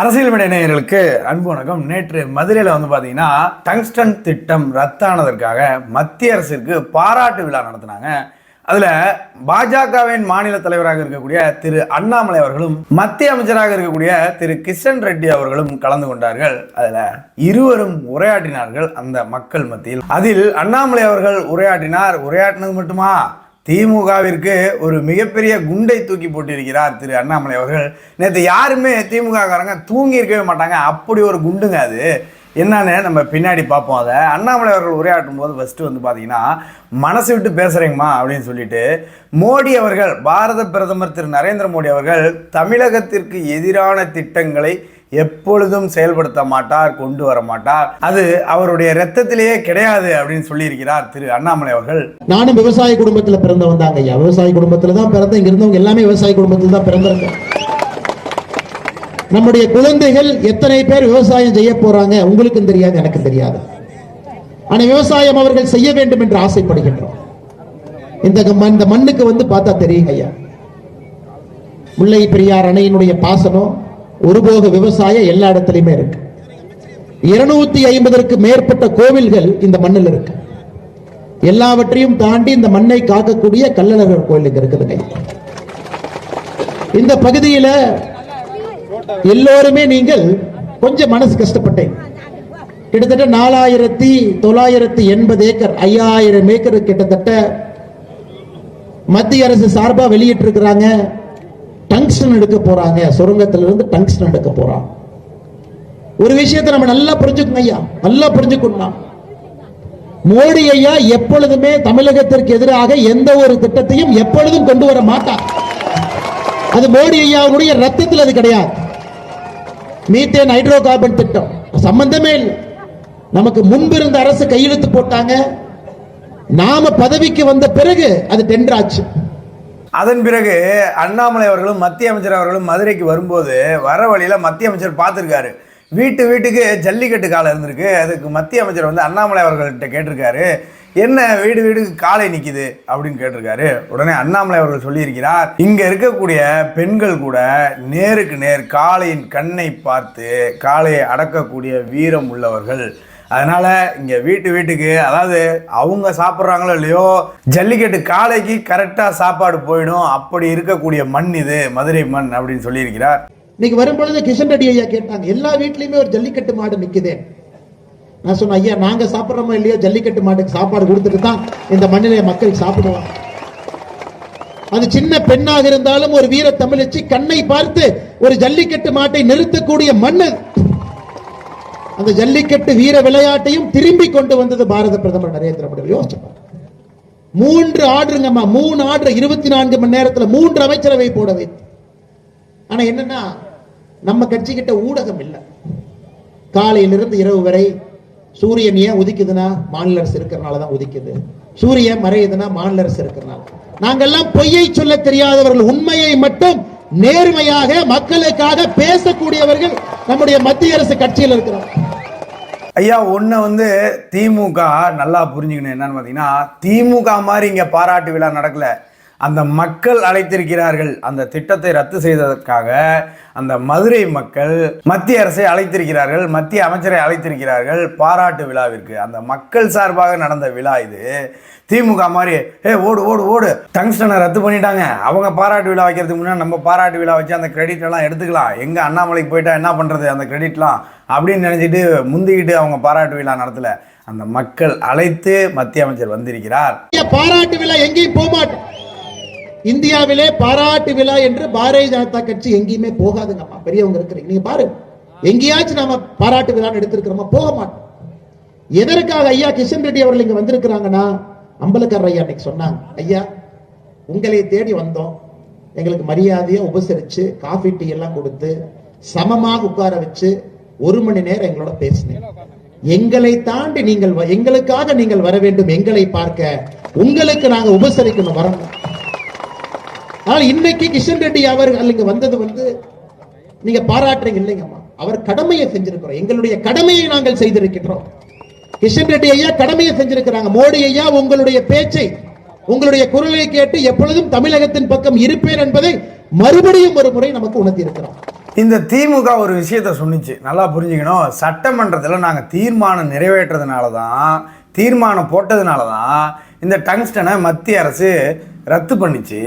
அரசியல் விட நேயர்களுக்கு அன்பு வணக்கம். நேற்று மதுரையில் வந்து பார்த்தீங்கன்னா டங்ஸ்டன் திட்டம் ரத்தானதற்காக மத்திய அரசிற்கு பாராட்டு விழா நடத்தினாங்க. அதில் பாஜகவின் மாநில தலைவராக இருக்கக்கூடிய திரு அண்ணாமலை அவர்களும் மத்திய அமைச்சராக இருக்கக்கூடிய திரு கிஷன் ரெட்டி அவர்களும் கலந்து கொண்டார்கள். அதில் இருவரும் உரையாற்றினார்கள் அந்த மக்கள் மத்தியில். அதில் அண்ணாமலை அவர்கள் உரையாற்றினார். உரையாற்றினது மட்டுமா? திமுகவிற்கு ஒரு மிகப்பெரிய குண்டை தூக்கி போட்டிருக்கிறார் திரு அண்ணாமலை அவர்கள். நேற்று யாருமே திமுகக்காரங்க தூங்கி இருக்கவே மாட்டாங்க. அப்படி ஒரு குண்டுங்க அது. என்னன்னு நம்ம பின்னாடி பார்ப்போம். அதை அண்ணாமலை அவர்கள் உரையாற்றும் போது ஃபஸ்ட்டு வந்து பார்த்தீங்கன்னா மனசு விட்டு பேசுகிறேங்கம்மா அப்படின்னு சொல்லிட்டு மோடி அவர்கள் பாரத பிரதமர் திரு நரேந்திர மோடி அவர்கள் தமிழகத்திற்கு எதிரான திட்டங்களை எப்பொழுதும் செயல்படுத்த மாட்டார் கொண்டு வர மாட்டார். அது அவருடைய ரத்தத்திலேயே கிடையாது அப்படின்னு சொல்லியிருக்கிறார் திரு அண்ணாமலை அவர்கள். நானும் விவசாய குடும்பத்துல பிறந்தவன் தாங்க ஐயா. விவசாய குடும்பத்துல தான் பிறந்த இங்க இருந்தவங்க எல்லாமே விவசாய குடும்பத்துல தான் பிறந்திருக்கோம் நம்முடைய குழந்தைகள் எத்தனை பேர் விவசாயம் செய்ய போறாங்க? உங்களுக்கும் தெரியாது எனக்கு தெரியாது. ஆனா விவசாயம் அவர்கள் செய்ய வேண்டும் என்று ஆசைப்படுகின்றோம். இந்த இந்த மண்ணுக்கு வந்து பார்த்தா தெரியுங்க ஐயா. முல்லை பெரியார் அணையினுடைய பாசனம் ஒருபோக விவசாயம் எல்லா இடத்துலயுமே இருக்கு. இருநூத்தி ஐம்பதற்கு மேற்பட்ட கோவில்கள் இந்த மண்ணில் இருக்கு. எல்லாவற்றையும் தாண்டி இந்த மண்ணை காக்கக்கூடிய கள்ளழகர் கோயில் இருக்குதுங்க. இந்த பகுதியில எல்லோருமே நீங்கள் கொஞ்சம் மனசு கஷ்டப்பட்டேன் கிட்டத்தட்ட நாலாயிரத்தி தொள்ளாயிரத்தி எண்பது ஏக்கர் ஐயாயிரம் ஏக்கர் கிட்டத்தட்ட மத்திய அரசு சார்பா வெளியிட்டிருக்கிறாங்க. டங்ஸ்டன் எடுக்க போறாங்க. சுரங்கத்திலிருந்து டங்ஸ்டன் எடுக்க போறாங்க ஒரு விஷயத்தை நம்ம நல்லா புரிஞ்சுக்கணும் ஐயா. நல்லா புரிஞ்சுக்கணும் மோடி ஐயா எப்பொழுதுமே தமிழகத்திற்கு எதிராக எந்த ஒரு திட்டத்தையும் எப்பொழுதும் கொண்டு வர மாட்டார். அது மோடி ஐயாவுடைய ரத்தத்தில் அது கிடையாது. மீத்தேன் ஹைட்ரோ கார்பன் திட்டம். சம்பந்தமே இல்லை. நமக்கு முன்பு இருந்த அரசு கையெழுத்து போட்டாங்க. நாம பதவிக்கு வந்த பிறகு அது டெண்டர் ஆச்சு. அதன் பிறகு அண்ணாமலை அவர்களும் மத்திய அமைச்சர் அவர்களும் மதுரைக்கு வரும்போது வர வழியில் மத்திய அமைச்சர் பார்த்துருக்காரு. வீட்டு வீட்டுக்கு ஜல்லிக்கட்டு காலை இருந்திருக்கு. அதுக்கு மத்திய அமைச்சர் வந்து அண்ணாமலை அவர்கள்ட்ட கேட்டிருக்காரு. என்ன வீடு வீடுக்கு காலை நிற்கிது அப்படின்னு கேட்டிருக்காரு. உடனே அண்ணாமலை அவர்கள் சொல்லியிருக்கிறார் இங்கே இருக்கக்கூடிய பெண்கள் கூட நேருக்கு நேர் காளையின் கண்ணை பார்த்து காளையை அடக்கக்கூடிய வீரம் உள்ளவர்கள். அதனால இங்க வீட்டு வீட்டுக்கு அதாவது அவங்க சாப்பிட்றாங்களோ இல்லையோ ஜல்லிக்கட்டு காலைக்கு கரெக்டா சாப்பாடு போயிடும். அப்படி இருக்கக்கூடிய மண் இது மதுரை மண் அப்படின்னு சொல்லியிருக்கிறார். இன்னைக்கு வரும்பொழுது கிஷன் ரெட்டி ஐயா கேட்டாங்க எல்லா வீட்லயுமே ஒரு ஜல்லிக்கட்டு மாடு நிக்குதே. நான் சொன்னேன் ஐயா நாங்க சாப்பிடுறோமோ இல்லையோ ஜல்லிக்கட்டு மாட்டுக்கு சாப்பாடு கொடுத்துட்டு தான் இந்த மண்ணிலே மக்கள் சாப்பிடுவாங்க. அது சின்ன பெண்ணாக இருந்தாலும் ஒரு வீர தமிழச்சி கண்ணை பார்த்து ஒரு ஜல்லிக்கட்டு மாட்டை நிறுத்தக்கூடிய மண்ணு அந்த ஜல்லிக்கட்டு வீர விளையாட்டையும் திரும்பி கொண்டு வந்தது பாரத பிரதமர் நரேந்திர மோடி. யோசிச்சு மூன்று ஆர்டருங்கம்மா மூணு ஆர்டர் இருபத்தி நான்கு மணி நேரத்தில் மூன்று அமைச்சரவை போட வைத்து ஆனா என்னன்னா நம்ம கட்சி கிட்ட ஊடகம் இல்லை. காலையிலிருந்து இரவு வரை சூரியன் ஏன் உதிக்குதுன்னா மாநில அரசு இருக்கிறனால தான் உதிக்குது. சூரியன் மறையுதுன்னா மாநில அரசு இருக்கிறனால. நாங்கெல்லாம் பொய்யை சொல்ல தெரியாதவர்கள். உண்மையை மட்டும் நேர்மையாக மக்களுக்காக பேசக்கூடியவர்கள் நம்முடைய மத்திய அரசு கட்சியில் இருக்கிறோம் ஐயா ஒன்று வந்து திமுக நல்லா புரிஞ்சுக்கணும். என்னன்னு பார்த்தீங்கன்னா திமுக மாதிரி இங்கே பாராட்டு விழா நடக்கலை. அந்த மக்கள் அழைத்திருக்கிறார்கள். அந்த திட்டத்தை ரத்து செய்ததற்காக அந்த மதுரை மக்கள் மத்திய அரசை அழைத்திருக்கிறார்கள் மத்திய அமைச்சரை அழைத்திருக்கிறார்கள் பாராட்டு விழாவிற்கு. அந்த மக்கள் சார்பாக நடந்த விழா இது. திமுக மாதிரி ஏ ஓடு ஓடு ஓடு. டங்ஸ்டனை ரத்து பண்ணிட்டாங்க. அவங்க பாராட்டு விழா வைக்கிறதுக்கு முன்னாடி நம்ம பாராட்டு விழா வச்சு அந்த கிரெடிட் எல்லாம் எடுத்துக்கலாம். எங்கே அண்ணாமலைக்கு போயிட்டா என்ன பண்ணுறது அந்த கிரெடிட்லாம் அப்படின்னு நினச்சிட்டு முந்திக்கிட்டு அவங்க பாராட்டு விழா நடத்தல. அந்த மக்கள் அழைத்து மத்திய அமைச்சர் வந்திருக்கிறார். பாராட்டு விழா எங்கேயும் போக மாட்டோம் இந்தியாவிலே பாராட்டு விழா என்று பாரதிய ஜனதா கட்சி எங்கேயுமே போகாதுங்கம்மா. பெரியவங்க இருக்கிறீங்க. நீங்க பாருங்க. எங்கேயாச்சும் நாம பாராட்டு விழான்னு எடுத்திருக்கிறோமா? போக மாட்டோம். எதற்காக ஐயா கிஷன் ரெட்டி அவர்கள் இங்க வந்திருக்கிறாங்கன்னா அம்பலக்காரர் ஐயா இன்னைக்கு சொன்னாங்க. ஐயா உங்களை தேடி வந்தோம். எங்களுக்கு மரியாதையா உபசரிச்சு காஃபி டீ எல்லாம் கொடுத்து சமமாக உட்கார வச்சு ஒரு மணி நேரம் எங்களோட பேசினேன் எங்களை தாண்டி நீங்கள் வ- எங்களுக்காக நீங்கள் வர வேண்டும். எங்களை பார்க்க உங்களுக்கு நாங்க உபசரிக்கணும். வரணும். ஆனால் இன்னைக்கு கிஷன் ரெட்டி அவர்கள் இங்க வந்தது வந்து நீங்க பாராட்டுறீங்க இல்லைங்கம்மா. அவர் கடமையை செஞ்சிருக்கிறோம் எங்களுடைய கடமையை நாங்கள் செய்திருக்கின்றோம். கிஷன் ரெட்டி ஐயா கடமையை செஞ்சிருக்கிறாங்க. மோடி ஐயா உங்களுடைய பேச்சை உங்களுடைய குரலை கேட்டு எப்பொழுதும் தமிழகத்தின் பக்கம் இருப்பேன் என்பதை மறுபடியும் ஒரு முறை நமக்கு உணர்த்தி இருக்கிறோம் இந்த திமுக ஒரு விஷயத்த சொன்னிச்சு. நல்லா புரிஞ்சுக்கணும். சட்டமன்றத்தில் நாங்கள் தீர்மானம் நிறைவேற்றதுனால தான் தீர்மானம் போட்டதுனால தான் இந்த டங்ஸ்டனை மத்திய அரசு ரத்து பண்ணிச்சு.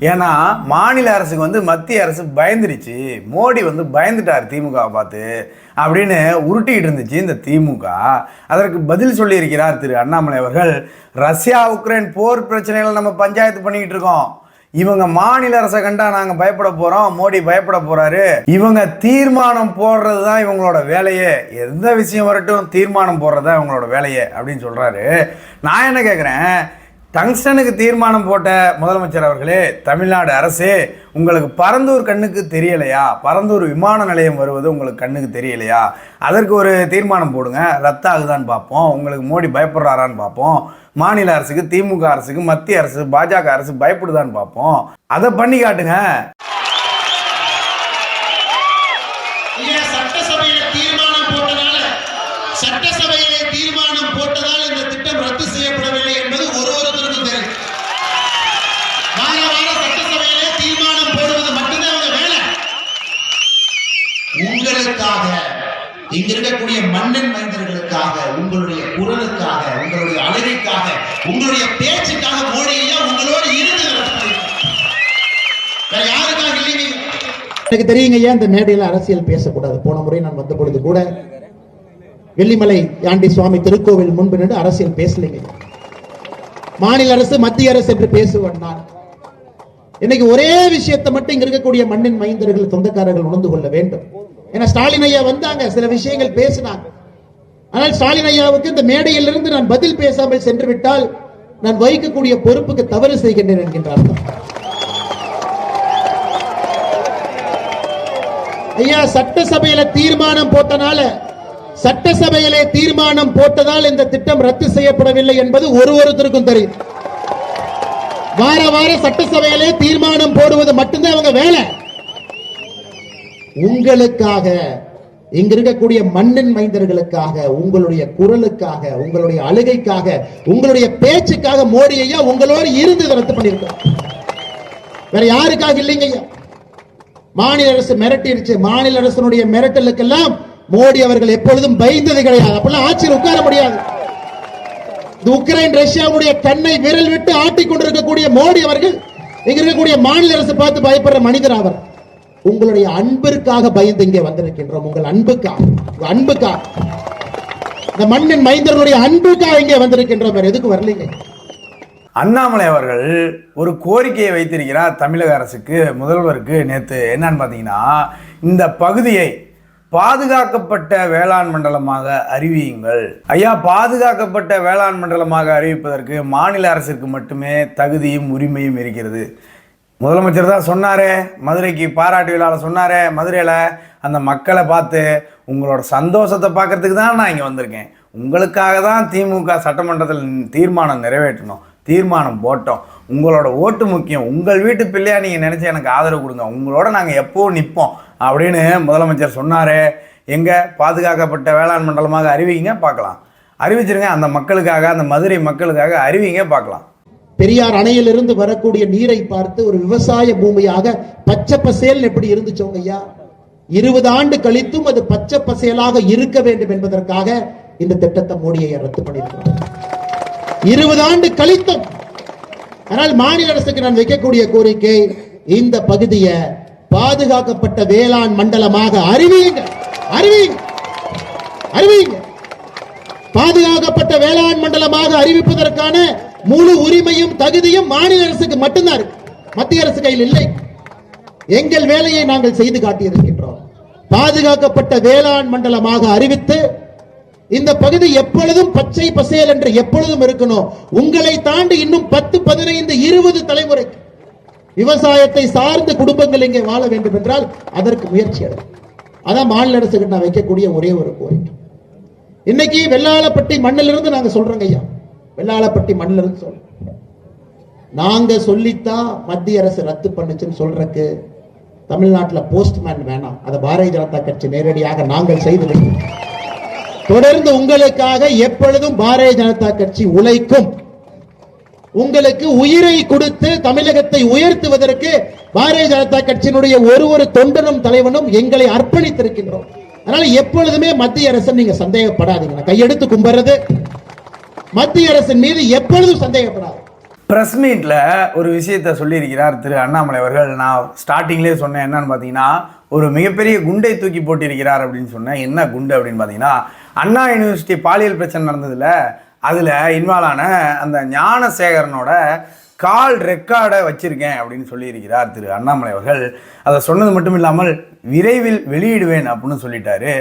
ஏன்னா மாநில அரசுக்கு வந்து மத்திய அரசு பயந்துருச்சு. மோடி வந்து பயந்துட்டார் திமுகவை பார்த்து. அப்படின்னு உருட்டிக்கிட்டு இருந்துச்சு இந்த திமுக. அதற்கு பதில் சொல்லியிருக்கிறார் திரு அண்ணாமலை அவர்கள் ரஷ்யா உக்ரைன் போர் பிரச்சனைகள் நம்ம பஞ்சாயத்து பண்ணிக்கிட்டு இருக்கோம். இவங்க மாநில அரசை கண்டா நாங்கள் பயப்பட போகிறோம் மோடி பயப்பட போகிறாரு இவங்க தீர்மானம் போடுறது தான் இவங்களோட வேலையே. எந்த விஷயம் வரட்டும் தீர்மானம் போடுறது தான் இவங்களோட வேலையே. அப்படின்னு சொல்கிறாரு நான் என்ன கேட்குறேன் டங்ஸ்டனுக்கு தீர்மானம் போட்ட முதலமைச்சர் அவர்களே தமிழ்நாடு அரசே உங்களுக்கு பரந்தூர் கண்ணுக்கு தெரியலையா? பரந்தூர் விமான நிலையம் வருவது உங்களுக்கு கண்ணுக்கு தெரியலையா? அதற்கு ஒரு தீர்மானம் போடுங்க. ரத்தாகுதான்னு பார்ப்போம். உங்களுக்கு மோடி பயப்படுறாரான்னு பார்ப்போம். மாநில அரசுக்கு திமுக அரசுக்கு மத்திய அரசு பாஜக அரசு பயப்படுதான்னு பார்ப்போம். அதை பண்ணி காட்டுங்க இல்லையா சட்டசபையில தீர்மானம் போட்டதால சட்டசபையிலே தீர்மானம் போட்டதால் இந்த திட்டம் ரத்து செய்யப்படவில்லை என்பது ஒரு ஒருத்தருக்கும் தெரியும் வார வாரம் சட்டசபையிலே தீர்மானம் போடுவது மட்டும்தான் அவங்க வேலை உங்களுக்காக இங்க இருக்கக்கூடிய மன்னன் மைந்தர்களுக்காக உங்களுடைய குரலுக்காக உங்களுடைய அழகிற்காக உங்களுடைய பேச்சுக்காக மோடி ஐயா உங்களோடு இருந்து யாருக்காக இல்லைங்க? எனக்கு தெரியுங்க ஐயா இந்த மேடையில் அரசியல் பேசக்கூடாது? போன முறை நான் வந்த பொழுது கூட வெள்ளிமலை யாண்டி சுவாமி திருக்கோவில் முன்பு நின்று அரசியல் பேசலைங்க. மாநில அரசு மத்திய அரசு என்று பேசுவேன் நான். இன்னைக்கு ஒரே விஷயத்தை மட்டும் இங்க இருக்கக்கூடிய மண்ணின் மைந்தர்கள் சொந்தக்காரர்கள் உணர்ந்து கொள்ள வேண்டும். ஏன்னா ஸ்டாலின் ஐயா வந்தாங்க சில விஷயங்கள் பேசினாங்க. ஆனால் ஸ்டாலின் ஐயாவுக்கு இந்த மேடையிலிருந்து நான் பதில் பேசாமல் சென்று விட்டால் நான் வகிக்கக்கூடிய பொறுப்புக்கு தவறு செய்கின்றேன் என்கின்றார்கள் ஐயா சட்டசபையில தீர்மானம் போட்டனால சட்டசபையிலே தீர்மானம் போட்டதால் இந்த திட்டம் ரத்து செய்யப்படவில்லை என்பது ஒரு ஒருத்தருக்கும் தெரியும். வார வார சட்டசபையிலே தீர்மானம் போடுவது மட்டும்தான் அவங்க வேலை. உங்களுக்காக இங்க இருக்கக்கூடிய மண்ணின் மைந்தர்களுக்காக உங்களுடைய குரலுக்காக உங்களுடைய அழுகைக்காக உங்களுடைய பேச்சுக்காக மோடி ஐயா உங்களோடு இருந்து இதை ரத்து பண்ணியிருக்கோம் வேற யாருக்காக இல்லைங்க ஐயா? மாநில அரசு மிரட்டிருச்சு. மாநில அரசனுடைய மிரட்டலுக்கெல்லாம் மோடி அவர்கள் எப்பொழுதும் பயந்தது கிடையாது. அப்பெல்லாம் ஆட்சியில் உட்கார முடியாது. உக்ரைன் ரஷ்யாவுடைய கண்ணை விரல் விட்டு ஆட்டிக் கொண்டிருக்கக்கூடிய மோடி அவர்கள் இங்க இருக்கக்கூடிய மாநில அரசு பார்த்து பயப்படுற மனிதர் அவர். உங்களுடைய அன்பிற்காக பயந்து இங்கே வந்திருக்கின்றோம். உங்கள் அன்புக்காக அன்புக்காக. இந்த மண்ணின் மைந்தர்களுடைய அன்புக்காக இங்கே வந்திருக்கின்றோம். வேற எதுக்கு வரலீங்க. அண்ணாமலை அவர்கள் ஒரு கோரிக்கையை வைத்திருக்கிறார் தமிழக அரசுக்கு முதல்வருக்கு நேற்று என்னன்னு பார்த்தீங்கன்னா இந்த பகுதியை பாதுகாக்கப்பட்ட வேளாண் மண்டலமாக அறிவியுங்கள். ஐயா பாதுகாக்கப்பட்ட வேளாண் மண்டலமாக அறிவிப்பதற்கு மாநில அரசிற்கு மட்டுமே தகுதியும் உரிமையும் இருக்கிறது. முதலமைச்சர் தான் சொன்னாரே மதுரைக்கு பாராட்டு விழாவில் சொன்னாரே மதுரையில் அந்த மக்களை பார்த்து உங்களோட சந்தோஷத்தை பார்க்கறதுக்கு தான் நான் இங்கே வந்திருக்கேன். உங்களுக்காக தான் திமுக சட்டமன்றத்தில் தீர்மானம் நிறைவேற்றணும் தீர்மானம் போட்டோம். உங்களோட ஓட்டு முக்கியம். உங்கள் வீட்டு பிள்ளையா நீங்கள் நினச்சி எனக்கு ஆதரவு கொடுங்க. உங்களோட நாங்கள் எப்போவும் நிற்போம் அப்படின்னு முதலமைச்சர் சொன்னார். எங்கே பாதுகாக்கப்பட்ட வேளாண் மண்டலமாக அறிவிங்க பார்க்கலாம். அறிவிச்சிருங்க. அந்த மக்களுக்காக அந்த மதுரை மக்களுக்காக அறிவிங்க பார்க்கலாம். பெரியார் அணையிலிருந்து வரக்கூடிய நீரை பார்த்து ஒரு விவசாய பூமியாக பச்சை பசேல் எப்படி இருந்துச்சோங்க ஐயா? இருபது ஆண்டு கழித்தும் அது பச்சை பசேலாக இருக்க வேண்டும் என்பதற்காக இந்த திட்டத்தை மோடியை ரத்து பண்ணியிருக்கிறார். இருபது ஆண்டு கழித்தும் ஆனால் மாநில அரசுக்கு நான் வைக்கக்கூடிய கோரிக்கை இந்த பகுதியை பாதுகாக்கப்பட்ட வேளாண் மண்டலமாக அறிவியுங்க. அறிவியுங்க. அறிவியுங்க. பாதுகாக்கப்பட்ட வேளாண் மண்டலமாக அறிவிப்பதற்கான முழு உரிமையும் தகுதியும் மாநில அரசுக்கு மட்டும்தான் இருக்கு. மத்திய அரசு கையில் இல்லை. எங்கள் வேலையை நாங்கள் செய்து காட்டியிருக்கின்றோம். பாதுகாக்கப்பட்ட வேளாண் மண்டலமாக அறிவித்து இந்த பகுதி எப்பொழுதும் பச்சை பசேல் என்று எப்பொழுதும் இருக்கணும். உங்களை தாண்டி இன்னும் பத்து பதினைந்து இருபது தலைமுறைக்கு விவசாயத்தை சார்ந்த குடும்பங்கள் இங்கே வாழ வேண்டும் என்றால் அதற்கு முயற்சி எடுக்கும் அதான் மாநில அரசுக்கு நான் வைக்கக்கூடிய ஒரே ஒரு கோரிக்கை. இன்னைக்கு வெள்ளாளப்பட்டி மண்ணிலிருந்து நாங்கள் சொல்றோங்க ஐயா. வெள்ளாளப்பட்டி மண்ணில் சொல். நாங்க சொல்லித்தான் மத்திய அரசு ரத்து பண்ணுச்சுன்னு சொல்றக்கு தமிழ்நாட்டுல போஸ்ட்மேன் வேணாம். அதை பாரதிய ஜனதா கட்சி நேரடியாக நாங்கள் செய்து தொடர்ந்து உங்களுக்காக எப்பொழுதும் பாரதிய ஜனதா கட்சி உழைக்கும். உங்களுக்கு உயிரை கொடுத்து தமிழகத்தை உயர்த்துவதற்கு பாரதிய ஜனதா கட்சியினுடைய ஒரு ஒரு தொண்டனும் தலைவனும் எங்களை அர்ப்பணித்திருக்கின்றோம். அதனால எப்பொழுதுமே மத்திய அரசு நீங்க சந்தேகப்படாதீங்க. கையெடுத்து கும்பிடுறது மத்திய அரசின் மீது எப்பொழுதும் சந்தேகப்படாது. பிரஸ் மீட்ல ஒரு விஷயத்த சொல்லியிருக்கிறார் திரு அண்ணாமலை அவர்கள். நான் ஸ்டார்டிங்லேயே சொன்னேன் என்னன்னு பார்த்தீங்கன்னா ஒரு மிகப்பெரிய குண்டை தூக்கி போட்டிருக்கிறார் அப்படின்னு சொன்னேன். என்ன குண்டு அப்படின்னு பார்த்தீங்கன்னா அண்ணா யூனிவர்சிட்டி பாலியல் பிரச்சனை நடந்ததுல அதில் இன்வால்வ் ஆன அந்த ஞானசேகரனோட கால் ரெக்கார்டை வச்சிருக்கேன் அப்படின்னு சொல்லியிருக்கிறார் திரு அண்ணாமலை அவர்கள். அதை சொன்னது மட்டும் இல்லாமல் விரைவில் வெளியிடுவேன் அப்படின்னு சொல்லிட்டாரு.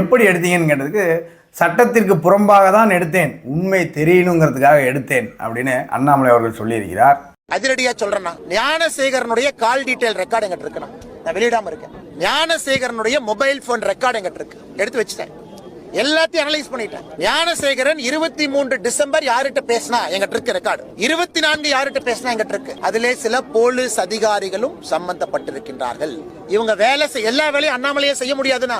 எப்படி எடுத்தீங்கன்னு கேட்டதுக்கு சட்டத்திற்கு புறம்பாக தான் எடுத்தேன். உண்மை தெரியணுங்கிறதுக்காக எடுத்தேன் அப்படின்னு அண்ணாமலை அவர்கள் சொல்லியிருக்கிறார். அதிரடியா சொல்றேன்னா ஞானசேகரனுடைய கால் டீட்டெயில் ரெக்கார்டு எங்கிட்ட இருக்கு நான். வெளியிடாம இருக்கேன். ஞானசேகரனுடைய மொபைல் போன் ரெக்கார்டு எங்கிட்ட இருக்கு. எடுத்து வச்சுட்டேன். எல்லாத்தையும் அனலைஸ் பண்ணிட்டேன். ஞானசேகரன் இருபத்தி மூன்று டிசம்பர் யார்கிட்ட பேசினா எங்கிட்ட இருக்கு ரெக்கார்டு இருபத்தி நான்கு யார்கிட்ட பேசினா எங்கிட்ட இருக்கு? அதிலே சில போலீஸ் அதிகாரிகளும் சம்பந்தப்பட்டிருக்கின்றார்கள். இவங்க வேலை எல்லா வேலையும் அண்ணாமலையே செய்ய முடியாதுன்னா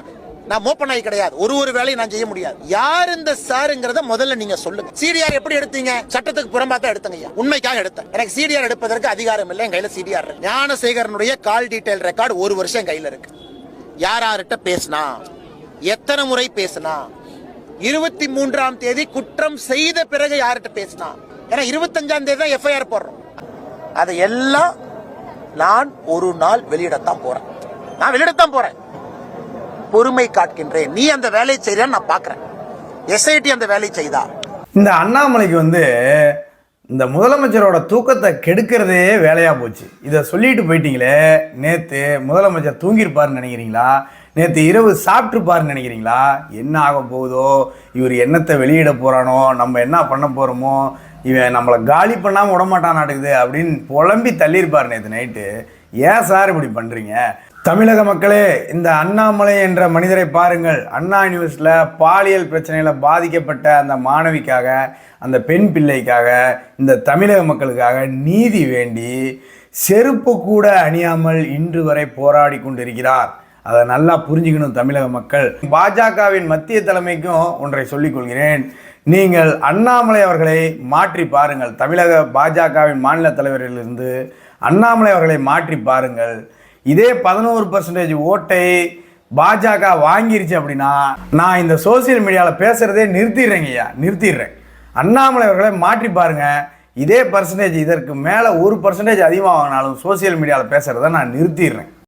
நான் மோப்பனாய் கிடையாது. ஒரு ஒரு வேலையும் நான் செய்ய முடியாது. யார் இந்த சாருங்கிறத முதல்ல நீங்க சொல்லுங்க. சிடிஆர் எப்படி எடுத்தீங்க? சட்டத்துக்கு புறம்பா தான் எடுத்தங்க ஐயா. உண்மைக்காக எடுத்தேன். எனக்கு சிடிஆர் எடுப்பதற்கு அதிகாரம் இல்லை. என் கையில சிடிஆர் ஞானசேகரனுடைய கால் டீடைல் ரெக்கார்டு ஒரு வருஷம் என் கையில இருக்கு. யார் யார்கிட்ட பேசினா? எத்தனை முறை பேசினா? இருபத்தி மூன்றாம் தேதி குற்றம் செய்த பிறகு யார்கிட்ட பேசினா? ஏன்னா இருபத்தஞ்சாம் தேதி தான் எஃப்ஐஆர் போடுறோம். அதை எல்லாம் நான் ஒரு நாள் வெளியிடத்தான் போறேன். நான் வெளியிடத்தான் போறேன். பொறுமை காட்கின்றேன் நீ அந்த வேலையை செய்யறான்னு நான் பார்க்குறேன். எஸ்ஐடி அந்த வேலையை செய்தா? இந்த அண்ணாமலைக்கு வந்து இந்த முதலமைச்சரோட தூக்கத்தை கெடுக்கிறதே வேலையாக போச்சு. இதை சொல்லிட்டு போயிட்டீங்களே. நேற்று முதலமைச்சர் தூங்கியிருப்பாருன்னு நினைக்கிறீங்களா? நேற்று இரவு சாப்பிட்ருப்பாருன்னு நினைக்கிறீங்களா? என்ன ஆக போகுதோ? இவர் என்னத்தை வெளியிட போகிறானோ நம்ம என்ன பண்ண போகிறோமோ இவன் நம்மளை காலி பண்ணாமல் விடமாட்டான் நாட்டுக்குது அப்படின்னு புலம்பி தள்ளியிருப்பார் நேற்று நைட்டு. ஏன் சார் இப்படி பண்ணுறீங்க தமிழக மக்களே இந்த அண்ணாமலை என்ற மனிதரை பாருங்கள். அண்ணா யூனிவர்ஸில் பாலியல் பிரச்சனையில் பாதிக்கப்பட்ட அந்த மாணவிக்காக அந்த பெண் பிள்ளைக்காக இந்த தமிழக மக்களுக்காக நீதி வேண்டி செருப்பு கூட அணியாமல் இன்று வரை போராடி கொண்டிருக்கிறார். அதை நல்லா புரிஞ்சுக்கணும் தமிழக மக்கள். பாஜகவின் மத்திய தலைமைக்கும் ஒன்றை சொல்லிக் கொள்கிறேன். நீங்கள் அண்ணாமலை அவர்களை மாற்றி பாருங்கள். தமிழக பாஜகவின் மாநில தலைவரிலிருந்து அண்ணாமலை அவர்களை மாற்றி பாருங்கள். இதே பதினோரு பர்சன்டேஜ் ஓட்டை பாஜக வாங்கிருச்சு அப்படின்னா நான் இந்த சோசியல் மீடியாவில் பேசுகிறதே நிறுத்திடுறேங்க ஐயா நிறுத்திடுறேன். அண்ணாமலை அவர்களை மாற்றி பாருங்கள் இதே பர்சன்டேஜ் இதற்கு மேலே ஒரு பர்சன்டேஜ் அதிகமாக வாங்கினாலும் சோசியல் மீடியாவில் பேசுகிறத நான் நிறுத்திடுறேன்.